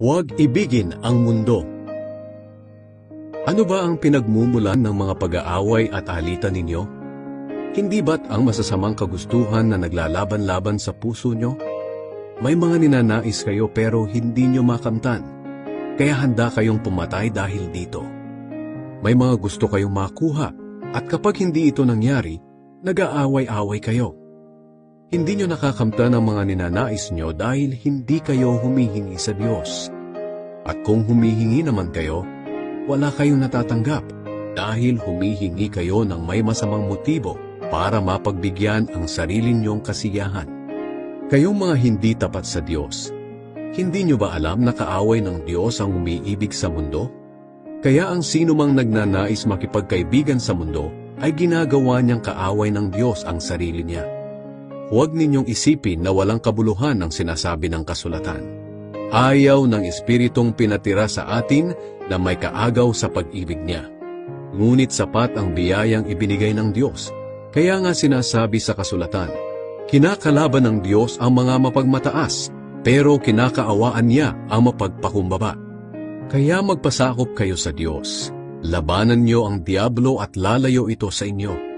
Huwag ibigin ang mundo. Ano ba ang pinagmumulan ng mga pag-aaway at alitan ninyo? Hindi ba't ang masasamang kagustuhan na naglalaban-laban sa puso nyo? May mga ninanais kayo pero hindi nyo makamtan, kaya handa kayong pumatay dahil dito. May mga gusto kayong makuha at kapag hindi ito nangyari, nag-aaway-away kayo. Hindi nyo nakakamtan ang mga ninanais nyo dahil hindi kayo humihingi sa Diyos. At kung humihingi naman kayo, wala kayong natatanggap dahil humihingi kayo ng may masamang motibo para mapagbigyan ang sarili nyong kasiyahan. Kayong mga hindi tapat sa Diyos, hindi nyo ba alam na kaaway ng Diyos ang umiibig sa mundo? Kaya ang sino mang nagnanais makipagkaibigan sa mundo ay ginagawa niyang kaaway ng Diyos ang sarili niya. Huwag ninyong isipin na walang kabuluhan ang sinasabi ng kasulatan. Ayaw ng Espiritong pinatira sa atin na may kaagaw sa pag-ibig niya. Ngunit sapat ang biyayang ibinigay ng Diyos. Kaya nga sinasabi sa kasulatan, Kinakalaban ng Diyos ang mga mapagmataas, pero kinakaawaan niya ang mapagpakumbaba. Kaya magpasakop kayo sa Diyos. Labanan niyo ang Diablo at lalayo ito sa inyo.